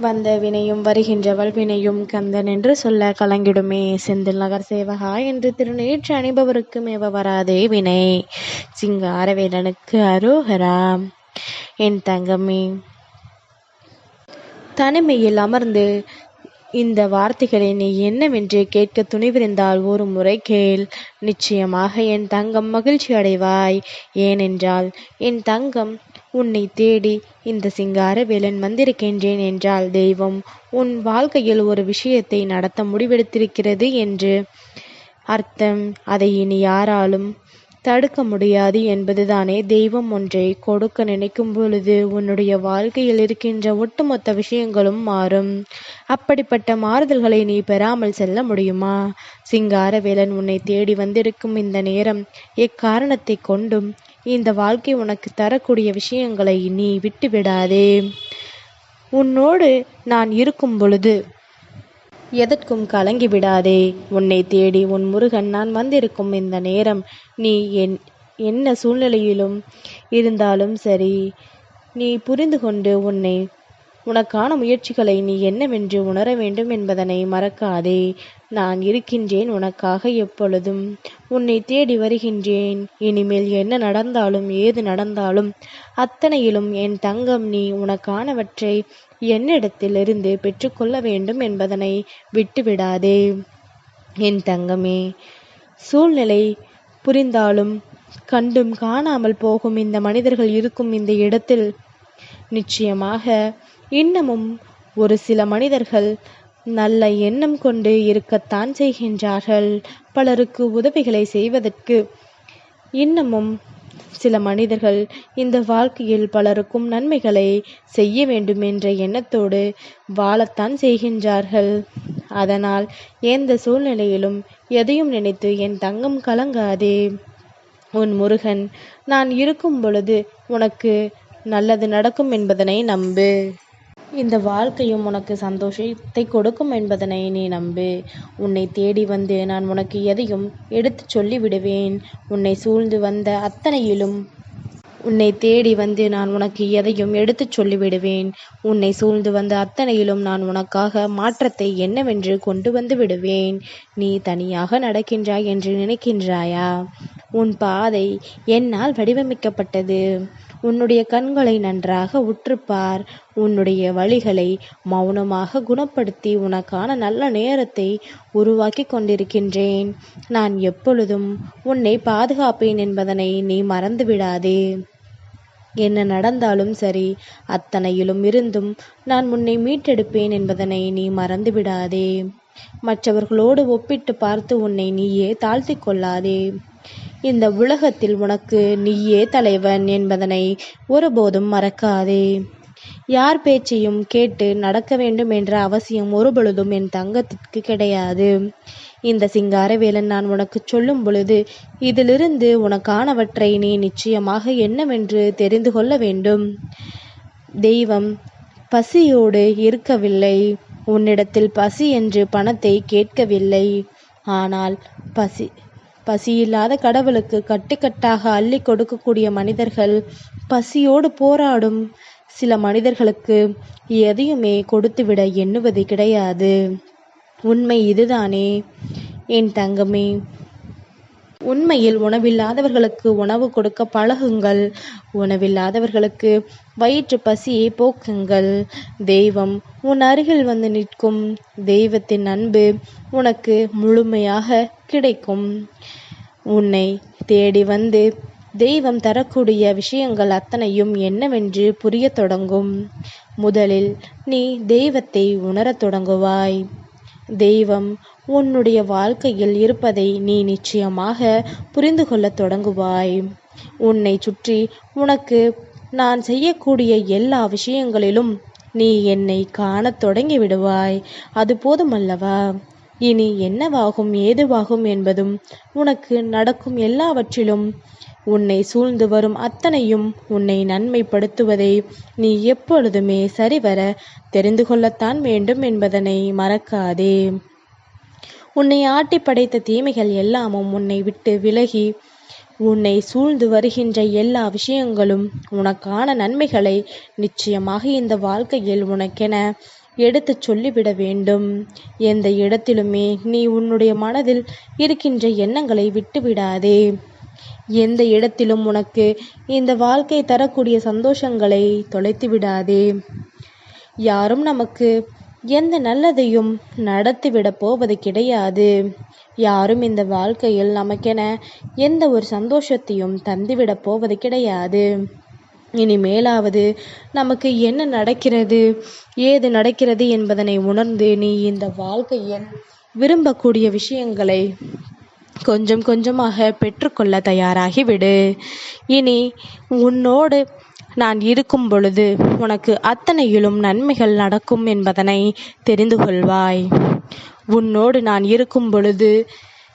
வந்த வினையும் வருகின்றவள் வினையும் கந்தன் என்று சொல்ல கலங்கிடுமே. செந்தில் நகர் சேவகா என்று திருநேற்று அணிபவருக்கு மேவ வராதே வினை. சிங்காரவேலனுக்கு அரோகரா. என் தங்கமே. தனிமையில் அமர்ந்து இந்த வார்த்தைகளை நீ என்னவென்று கேட்க துணிவிருந்தால் ஒரு முறை கேள். நிச்சயமாக என் தங்கம் மகிழ்ச்சி அடைவாய். ஏனென்றால் என் தங்கம் உன்னை தேடி இந்த சிங்கார வேலன் வந்திருக்கின்றேன் என்றால் தெய்வம் உன் வாழ்க்கையில் ஒரு விஷயத்தை நடத்த முடிவெடுத்திருக்கிறது என்று அர்த்தம். அதை இனி யாராலும் தடுக்க முடியாது என்பதுதானே தெய்வம் ஒன்றை கொடுக்க நினைக்கும் பொழுது உன்னுடைய வாழ்க்கையில் இருக்கின்ற ஒட்டுமொத்த விஷயங்களும் மாறும். அப்படிப்பட்ட மாறுதல்களை நீ பெறாமல் செல்ல முடியுமா? சிங்காரவேலன் உன்னை தேடி வந்திருக்கும் இந்த நேரம் எக்காரணத்தை கொண்டும் இந்த வாழ்க்கை உனக்கு தரக்கூடிய விஷயங்களை நீ விட்டு விடாதே உன்னோடு நான் இருக்கும் பொழுது எதற்கும் கலங்கி விடாதே. உன்னை தேடி உன் முருகன் நான் வந்திருக்கும் இந்த நேரம் நீ என் என்ன சூழ்நிலையிலும் இருந்தாலும் சரி நீ புரிந்து கொண்டு உன்னை உனக்கான முயற்சிகளை நீ என்னவென்று உணர வேண்டும் என்பதனை மறக்காதே. நான் இருக்கின்றேன் உனக்காக எப்பொழுதும். உன்னை தேடி வருகின்றேன். இனிமேல் என்ன நடந்தாலும் ஏது நடந்தாலும் அத்தனையிலும் என் தங்கம் நீ உனக்கானவற்றை என்னிடத்திலிருந்து பெற்றுக்கொள்ள வேண்டும் என்பதனை விட்டுவிடாதே. என் தங்கமே சூழ்நிலை புரிந்தாலும் கண்டும் காணாமல் போகும் இந்த மனிதர்கள் இருக்கும் இந்த இடத்தில் நிச்சயமாக இன்னமும் ஒரு சில மனிதர்கள் நல்ல எண்ணம் கொண்டு இருக்கத்தான் செய்கின்றார்கள். பலருக்கு உதவிகளை செய்வதற்கு இன்னமும் சில மனிதர்கள் இந்த வாழ்க்கையில் பலருக்கும் நன்மைகளை செய்ய வேண்டும் என்ற எண்ணத்தோடு வாழத்தான் செய்கின்றார்கள். அதனால் எந்த சூழ்நிலையிலும் எதையும் நினைத்து என் தங்கம் கலங்காதே. உன் முருகன் நான் இருக்கும் பொழுது உனக்கு நல்லது நடக்கும் என்பதனை நம்பு. இந்த வாழ்க்கையும் உனக்கு சந்தோஷத்தை கொடுக்கும் என்பதனை நீ நம்பு. உன்னை தேடி வந்து நான் உனக்கு எதையும் எடுத்துச் சொல்லி விடுவேன் உன்னை சூழ்ந்து வந்த அத்தனையிலும் உன்னை தேடி வந்து நான் உனக்கு எதையும் எடுத்துச் சொல்லிவிடுவேன். உன்னை சூழ்ந்து வந்த அத்தனையிலும் நான் உனக்காக மாற்றத்தை என்னவென்று கொண்டு வந்து விடுவேன். நீ தனியாக நடக்கின்றாய் என்று நினைக்கின்றாயா? உன் பாதை என்னால் வடிவமைக்கப்பட்டது. உன்னுடைய கண்களை நன்றாக உற்றுப்பார். உன்னுடைய வழிகளை மௌனமாக குணப்படுத்தி உனக்கான நல்ல நேரத்தை உருவாக்கி கொண்டிருக்கின்றேன். நான் எப்பொழுதும் உன்னை பாதுகாப்பேன் என்பதனை நீ மறந்து விடாதே என்ன நடந்தாலும் சரி அத்தனையிலும் இருந்தும் நான் உன்னை மீட்டெடுப்பேன் என்பதனை நீ மறந்து விடாதே மற்றவர்களோடு ஒப்பிட்டு பார்த்து உன்னை நீயே தாழ்த்தி கொள்ளாதே. இந்த உலகத்தில் உனக்கு நீயே தலைவன் என்பதனை ஒருபோதும் மறக்காதே. யார் பேச்சையும் கேட்டு நடக்க வேண்டும் என்ற அவசியம் ஒருபொழுதும் என் தங்கத்திற்கு கிடையாது. இந்த சிங்காரவேலன் நான் உனக்கு சொல்லும் பொழுது இதிலிருந்து உனக்கானவற்றை நீ நிச்சயமாக என்னவென்று தெரிந்து கொள்ள வேண்டும். தெய்வம் பசியோடு இருக்கவில்லை. உன்னிடத்தில் பசி என்று பணத்தை கேட்கவில்லை. ஆனால் பசி பசியில்லாத கடவுளுக்கு கட்டுக்கட்டாக அள்ளி கொடுக்கக்கூடிய மனிதர்கள் பசியோடு போராடும் சில மனிதர்களுக்கு எதையுமே கொடுத்துவிட எண்ணுவது கிடையாது. உண்மை இதுதானே. என் தங்கமே உண்மையில் உணவில்லாதவர்களுக்கு உணவு கொடுக்க பழகுங்கள். உணவில்லாதவர்களுக்கு வயிற்று பசியை போக்குங்கள். தெய்வம் உன் அருகில் வந்து நிற்கும். தெய்வத்தின் அன்பு உனக்கு முழுமையாக கிடைக்கும். உன்னை தேடி வந்து தெய்வம் தரக்கூடிய விஷயங்கள் அத்தனையும் என்னவென்று புரிய தொடங்கும். முதலில் நீ தெய்வத்தை உணரத் தொடங்குவாய். தெய்வம் உன்னுடைய வாழ்க்கையில் இருப்பதை நீ நிச்சயமாக புரிந்து கொள்ளத் தொடங்குவாய். உன்னை சுற்றி உனக்கு நான் செய்யக்கூடிய எல்லா விஷயங்களிலும் நீ என்னை காணத் தொடங்கி விடுவாய். அது போதுமல்லவா? இனி என்னவாகும் ஏதுவாகும் என்பதும் உனக்கு நடக்கும் எல்லாவற்றிலும் உன்னை சூழ்ந்து வரும் அத்தனையும் உன்னை நன்மைப்படுத்துவதை நீ எப்பொழுதுமே சரிவர தெரிந்து கொள்ளத்தான் வேண்டும் என்பதனை மறக்காதே. உன்னை ஆட்டி படைத்த தீமைகள் எல்லாமும் உன்னை விட்டு விலகி உன்னை சூழ்ந்து வருகின்ற எல்லா விஷயங்களும் உனக்கான நன்மைகளை நிச்சயமாக இந்த வாழ்க்கையில் உனக்கென எடுத்துச் சொல்லிவிட வேண்டும். எந்த இடத்திலுமே நீ உன்னுடைய மனதில் இருக்கின்ற எண்ணங்களை விட்டுவிடாதே. எந்த இடத்திலும் உனக்கு இந்த வாழ்க்கை தரக்கூடிய சந்தோஷங்களை தொலைத்து விடாதே யாரும் நமக்கு எந்த நல்லதையும் நடத்திவிடப் போவது கிடையாது. யாரும் இந்த வாழ்க்கையில் நமக்கென எந்த ஒரு சந்தோஷத்தையும் தந்துவிடப் போவது கிடையாது. இனிமேலாவது நமக்கு என்ன நடக்கிறது ஏது நடக்கிறது என்பதனை உணர்ந்து நீ இந்த வாழ்க்கையில் விரும்பக்கூடிய விஷயங்களை கொஞ்சம் கொஞ்சமாக பெற்றுக்கொள்ள தயாராகிவிடு. இனி உன்னோடு நான் இருக்கும் பொழுது உனக்கு அத்தனையிலும் நன்மைகள் நடக்கும் என்பதனை தெரிந்து கொள்வாய். உன்னோடு நான் இருக்கும் பொழுது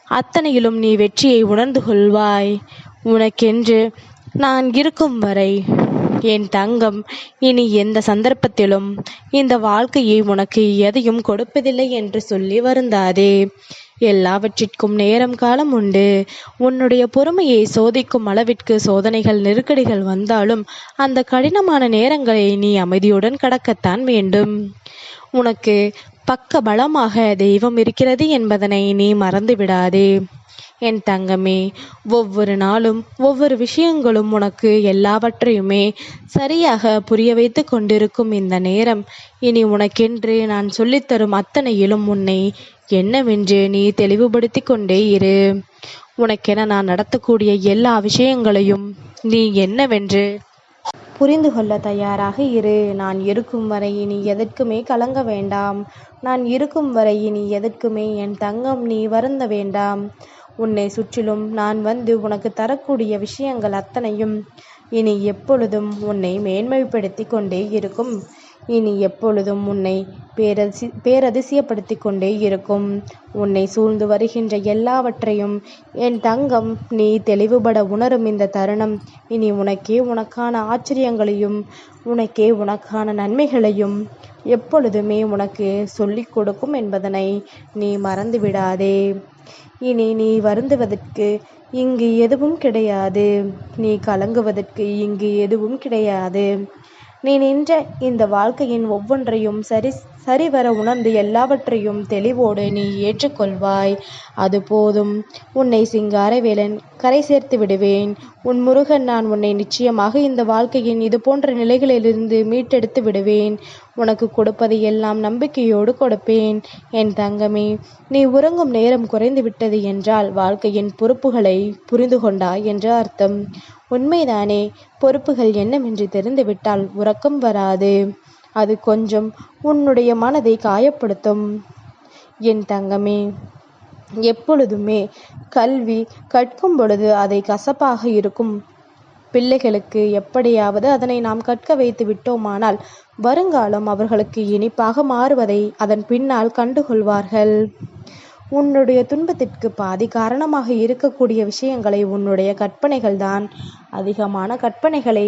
அத்தனையிலும் நீ வெற்றியை உணர்ந்து கொள்வாய். உனக்கென்று நான் இருக்கும் வரை என் தங்கம் இனி எந்த சந்தர்ப்பத்திலும் இந்த வாழ்க்கையை உனக்கு எதையும் கொடுப்பதில்லை என்று சொல்லி வருந்தாதே. எல்லாவற்றிற்கும் நேரம் காலம் உண்டு. உன்னுடைய பொறுமையை சோதிக்கும் அளவிற்கு சோதனைகள் நெருக்கடிகள் வந்தாலும் அந்த கடினமான நேரங்களை நீ அமைதியுடன் கடக்கத்தான் வேண்டும். உனக்கு பக்க பலமாக தெய்வம் இருக்கிறது என்பதனை நீ மறந்து விடாதே என் தங்கமே ஒவ்வொரு நாளும் ஒவ்வொரு விஷயங்களும் உனக்கு எல்லாவற்றையுமே சரியாக புரிய வைத்து கொண்டிருக்கும் இந்த நேரம். இனி உனக்கென்று நான் சொல்லித்தரும் அத்தனையிலும் உன்னை என்னவென்று நீ தெளிவுபடுத்தி கொண்டே இரு. உனக்கென நான் நடத்தக்கூடிய எல்லா விஷயங்களையும் நீ என்னவென்று புரிந்து கொள்ள தயாராக இரு. நான் இருக்கும் வரை இனி எதற்குமே கலங்க வேண்டாம். நான் இருக்கும் வரை இனி எதற்குமே என் தங்கம் நீ வருந்த வேண்டாம். உன்னை சுற்றிலும் நான் வந்து உனக்கு தரக்கூடிய விஷயங்கள் அத்தனையும் இனி எப்பொழுதும் உன்னை மேன்மைப்படுத்தி கொண்டே இருக்கும். இனி எப்பொழுதும் உன்னை பேரதி பேரதிசயப்படுத்தி கொண்டே இருக்கும். உன்னை சூழ்ந்து வருகின்ற எல்லாவற்றையும் என் தங்கம் நீ தெளிவுபட உணரும் இந்த தருணம். இனி உனக்கே உனக்கான ஆச்சரியங்களையும் உனக்கே உனக்கான நன்மைகளையும் எப்பொழுதுமே உனக்கு சொல்லிக் கொடுக்கும் என்பதனை நீ மறந்து விடாதே இனி நீ வருந்துவதற்கு இங்கு எதுவும் கிடையாது. நீ கலங்குவதற்கு இங்கு எதுவும் கிடையாது. நீ நின்ற இந்த வாழ்க்கையின் ஒவ்வொன்றையும் சரி சரிவர உணர்ந்து எல்லாவற்றையும் தெளிவோடு நீ ஏற்றுக்கொள்வாய். அது போதும். உன்னை சிங்காரவேலன் கரை சேர்த்து விடுவேன். உன் முருகன் நான் உன்னை நிச்சயமாக இந்த வாழ்க்கையின் இது போன்ற நிலைகளிலிருந்து மீட்டெடுத்து விடுவேன். உனக்கு கொடுப்பதை எல்லாம் நம்பிக்கையோடு கொடுப்பேன். என் தங்கமே நீ உறங்கும் நேரம் குறைந்து விட்டது என்றால் வாழ்க்கையின் பொறுப்புகளை புரிந்து கொண்டாய் என்று அர்த்தம். உண்மைதானே பொறுப்புகள் என்னவென்று தெரிந்துவிட்டால் உறக்கம் வராது. அது கொஞ்சம் உன்னுடைய மனதை காயப்படுத்தும். என் தங்கமே எப்பொழுதுமே கல்வி கற்கும் பொழுது அதை கசப்பாக இருக்கும். பிள்ளைகளுக்கு எப்படியாவது அதனை நாம் கற்க வைத்து விட்டோமானால் வருங்காலம் அவர்களுக்கு இனிப்பாக மாறுவதை அதன் பின்னால் கண்டுகொள்வார்கள். உன்னுடைய துன்பத்திற்கு பாதி காரணமாக இருக்கக்கூடிய விஷயங்களை உன்னுடைய கற்பனைகள் தான் அதிகமான கற்பனைகளை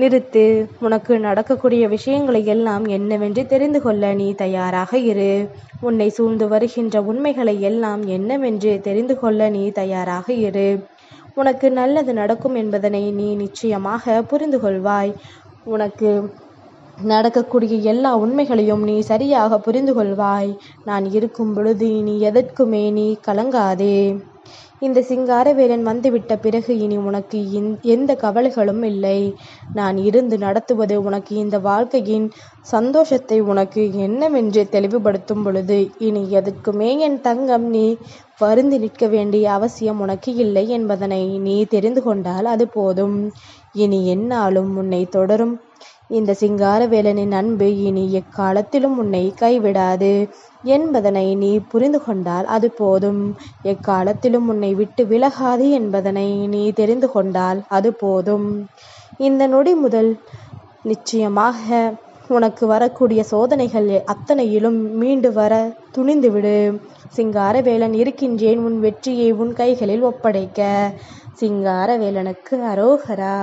நிறுத்து. உனக்கு நடக்கக்கூடிய விஷயங்களை எல்லாம் என்னவென்று தெரிந்து கொள்ள நீ தயாராக இரு. உன்னை சூழ்ந்து வருகின்ற உண்மைகளை எல்லாம் என்னவென்று தெரிந்து கொள்ள நீ தயாராக இரு. உனக்கு நல்லது நடக்கும் என்பதனை நீ நிச்சயமாக புரிந்து கொள்வாய். உனக்கு நடக்கக்கூடிய எல்லா உண்மைகளையும் நீ சரியாக புரிந்து கொள்வாய். நான் இருக்கும் பொழுது இனி எதற்குமே நீ கலங்காதே. இந்த சிங்காரவேலன் வந்துவிட்ட பிறகு இனி உனக்கு எந்த கவலைகளும் இல்லை. நான் இருந்து நடத்துவது உனக்கு இந்த வாழ்க்கையின் சந்தோஷத்தை உனக்கு என்னவென்று தெளிவுபடுத்தும் பொழுது இனி எதற்குமே என் தங்கம் நீ வருந்தி நிற்க வேண்டிய அவசியம் உனக்கு இல்லை என்பதனை நீ தெரிந்து கொண்டால் அது போதும். இனி என்னாலும் உன்னை தொடரும். இந்த சிங்காரவேலனின் அன்பு இனி எக்காலத்திலும் உன்னை கைவிடாது என்பதனை நீ புரிந்து கொண்டால் அது போதும். எக்காலத்திலும் உன்னை விட்டு விலகாது என்பதனை நீ தெரிந்து கொண்டால் அது போதும். இந்த நொடி முதல் நிச்சயமாக உனக்கு வரக்கூடிய சோதனைகள் அத்தனையிலும் மீண்டு வர துணிந்துவிடு. சிங்காரவேலன் இருக்கின்றேன் உன் வெற்றியை உன் கைகளில் ஒப்படைக்க. சிங்காரவேலனுக்கு அரோகரா.